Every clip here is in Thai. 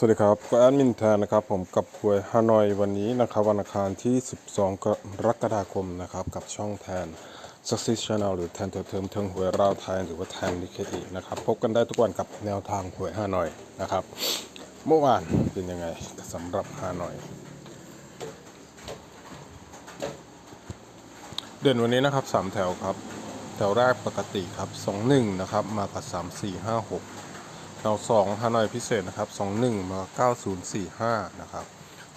สวัสดีครับก็แอดมินแทนนะครับผมกับหวยฮานอยวันนี้นะครับวันอังคารที่ 12 กรกฎาคมนะครับกับช่องแทน Success Channel หรือแทนเทอมเทิงหวยราวไทยหรือว่าแทนนิเคอีนะครับพบกันได้ทุกวันกับแนวทางหวยฮานอยนะครับ เมื่อวานเป็นยังไงสำหรับฮานอย เด่นวันนี้นะครับ 3 แถวครับ แถวแรกปกติครับ 21 นะครับมากับ 3 4 5 6 แถว 2ฮานอยพิเศษนะครับ 21 มา 9045 นะครับ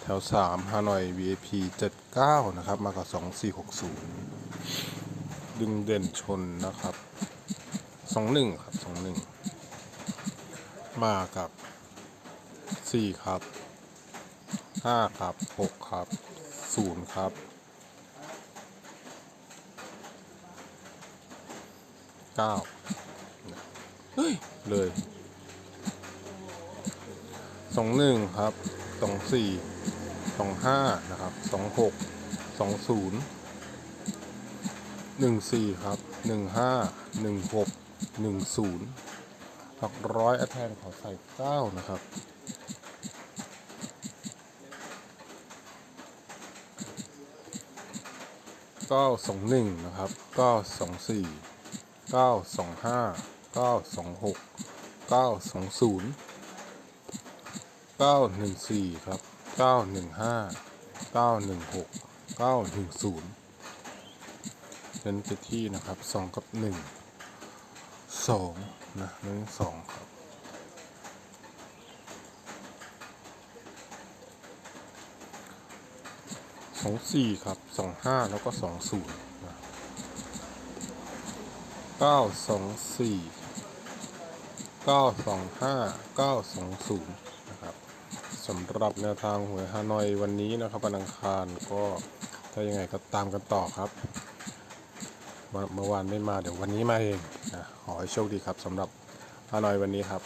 แถว 3ฮานอย VIP 79 นะครับ มากับ 2460 ดึงเด่นชนนะครับ 21 ครับ 21 มากับ 4 ครับ 5 ครับ 6 ครับ 0 ครับ9เฮ้ย เลย สองหนึ่งครับสองสี่สองห้านะครับสองหกสองศูนย์หนึ่งสี่ครับหนึ่งห้าหนึ่งหกหนึ่งศูนย์หลักร้อยอาแทนขอใส่เก้านะครับเก้าสองหนึ่งนะครับเก้าสองสี่เก้าสองห้าเก้าสองหกเก้าสองศูนย์ ก้าหนึ่งสี่ครับเก้าหนึ่งห้าเก้าหนึ่งหกเก้าหนึ่งศูนย์เป็นไปที่นะครับสองกับหนึ่งสองนะหนึ่งสองครับสองสี่ครับสองห้าแล้วก็สองศูนย์นะเก้าสองสี่เก้าสองห้าเก้าสองศูนย์ สำหรับแนวทางหวยฮานอยวันนี้นะครับวันอังคารก็ถ้ายังไงก็ตามกันต่อครับ เมื่อเมื่อวานไม่มาเดี๋ยววันนี้มาเองนะขอให้โชคดีครับสำหรับฮานอยวันนี้ครับ